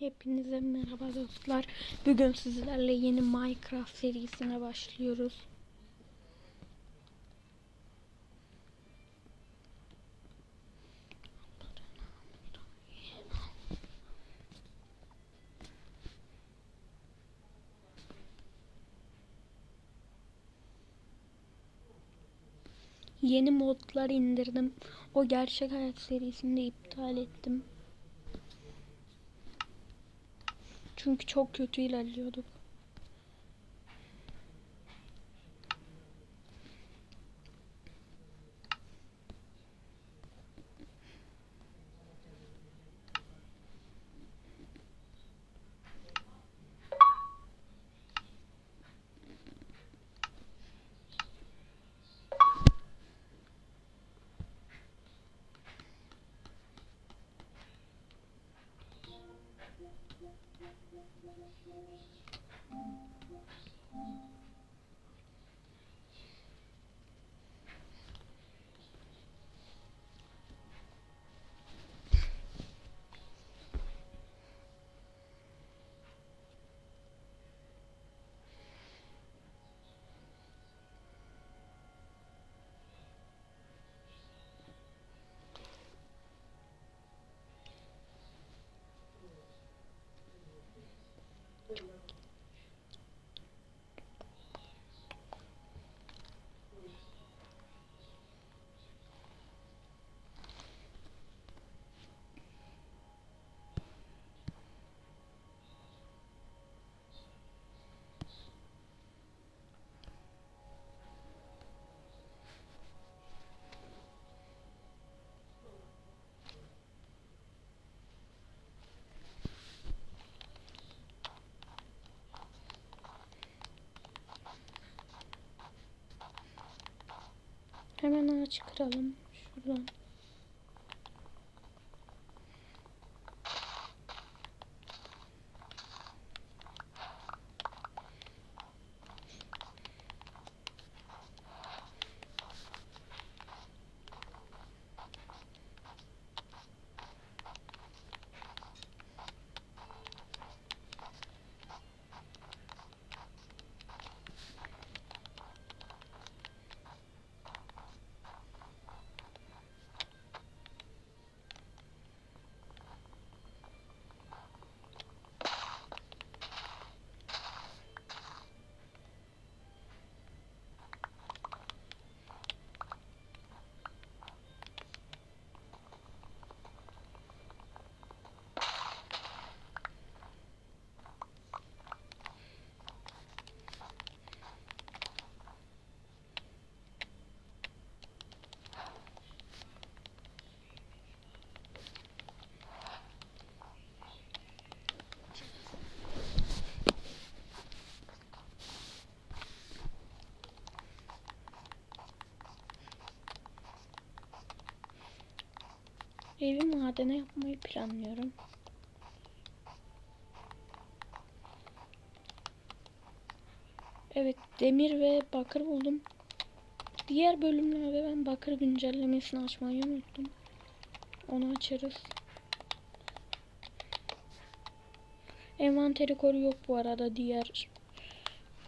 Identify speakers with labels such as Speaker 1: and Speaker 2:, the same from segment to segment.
Speaker 1: Hepinize merhaba dostlar. Bugün sizlerle yeni Minecraft serisine başlıyoruz. Yeni modlar indirdim. O gerçek hayat serisini de iptal ettim. Çünkü çok kötü ilerliyorduk. Kıralım şuradan. Evi madene yapmayı planlıyorum. Evet demir ve bakır buldum. Diğer bölümlerde ben bakır güncellemesini açmayı unuttum. Onu açarız. Envanteri koru yok bu arada diğer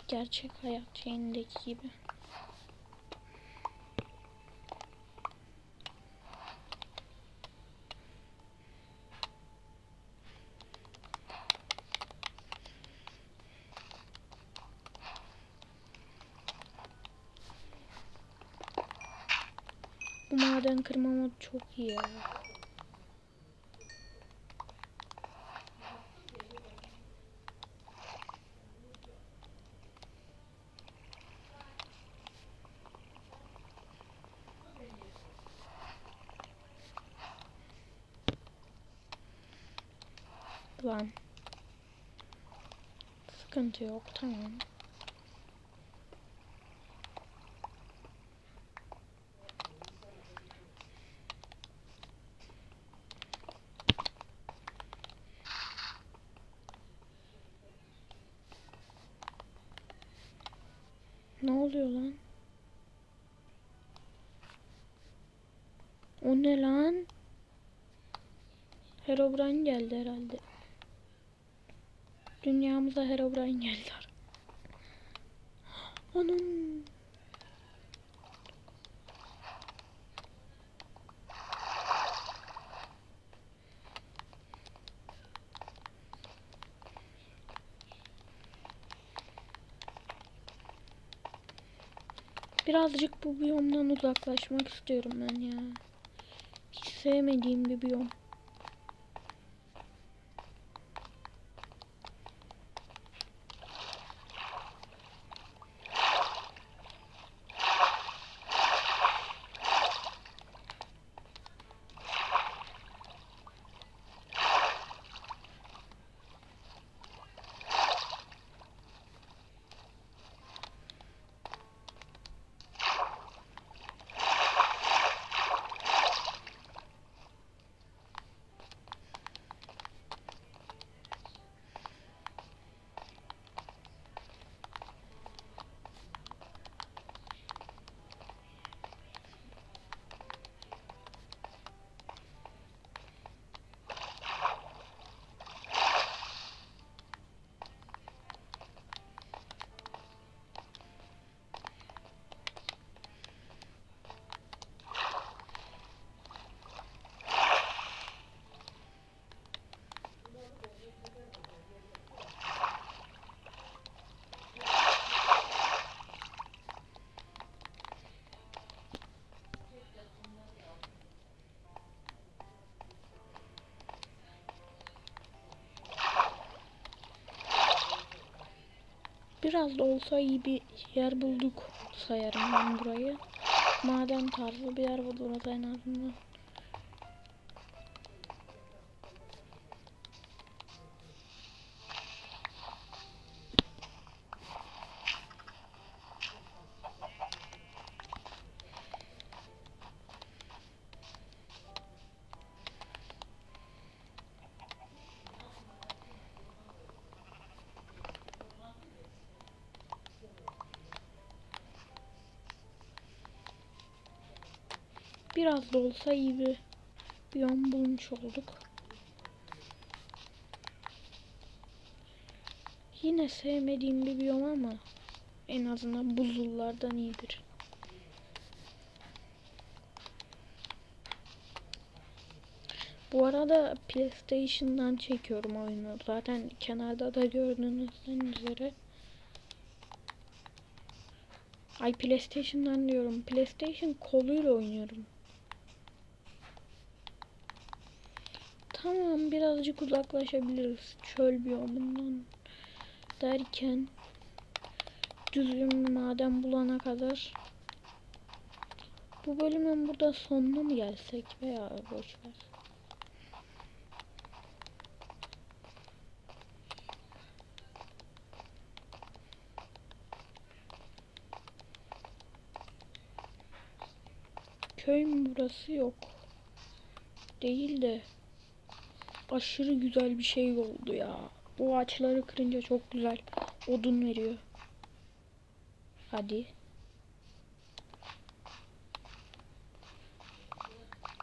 Speaker 1: gerçek hayat şeyindeki gibi. Bu maden kırma modu çok iyi ya. Lan. Sıkıntı yok tamam. Ne oluyor lan? O ne lan? Herobrine geldi herhalde. Dünyamıza Herobrine geldiler. Onun. Birazcık bu biyomdan uzaklaşmak istiyorum ben ya. Hiç sevmediğim bir biyom. Biraz da olsa iyi bir yer bulduk sayarım ben burayı. Maden tarzı bir yer bulduk en azından. Biraz da olsa iyi bir biyom bulmuş olduk. Yine sevmediğim bir biyom ama en azından buzullardan iyidir. Bu arada PlayStation'dan çekiyorum oyunu. Zaten kenarda da gördüğünüzden üzere. Ay PlayStation'dan diyorum. PlayStation koluyla oynuyorum. Tamam birazcık uzaklaşabiliriz. Çöl biyomundan derken düzgün bir maden bulana kadar. Bu bölümün burada sonuna mı gelsek veya boşver. Köy mü burası? Yok. Değil de aşırı güzel bir şey oldu ya. Bu ağaçları kırınca çok güzel odun veriyor. Hadi.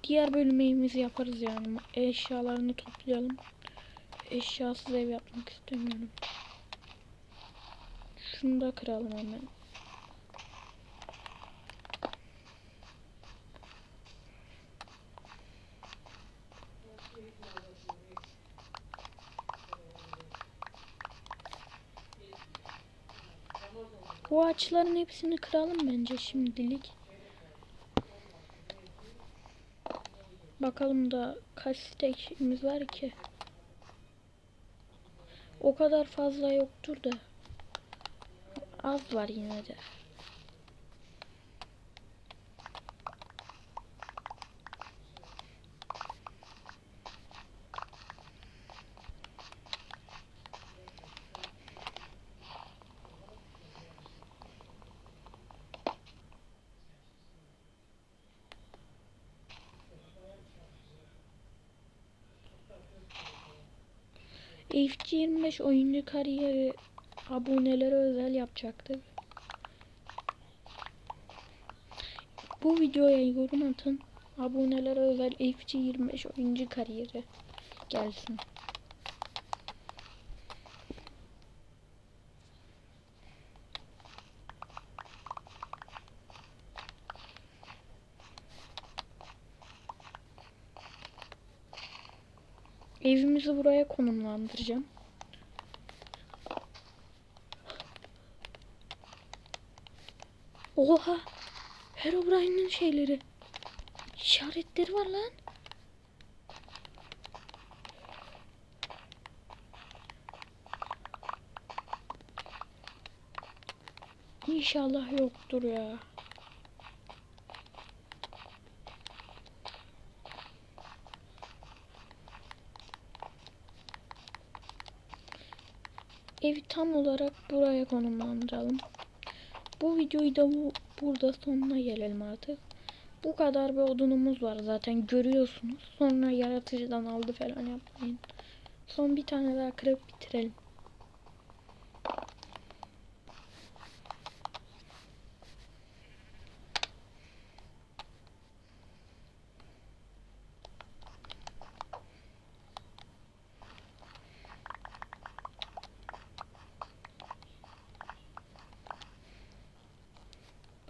Speaker 1: Diğer bölümümüzü yaparız yani. Eşyalarını toplayalım. Eşyasız ev yapmak istemiyorum. Şunu da kıralım hemen. Bu ağaçların hepsini kıralım bence şimdilik. Bakalım da kaç stekimiz var ki. O kadar fazla yoktur da. Az var yine de. FC 25 oyuncu kariyeri abonelere özel yapacaktık. Bu videoya yorum atın. Abonelere özel FC 25 oyuncu kariyeri gelsin. Evimizi buraya konumlandıracağım. Oha! Herobrine'in şeyleri. İşaretleri var lan. İnşallah yoktur ya. Evi tam olarak buraya konumlandıralım. Bu videoyu da bu burada sonuna gelelim artık. Bu kadar bir odunumuz var zaten görüyorsunuz. Sonra yaratıcıdan aldı falan yapmayın. Son bir tane daha kırıp bitirelim.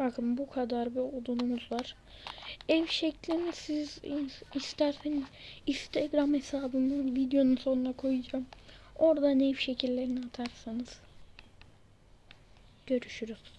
Speaker 1: Bakın bu kadar bir odunumuz var. Ev şeklini siz is- isterseniz Instagram hesabımı videonun sonuna koyacağım. Oradan ev şekillerini atarsanız. Görüşürüz.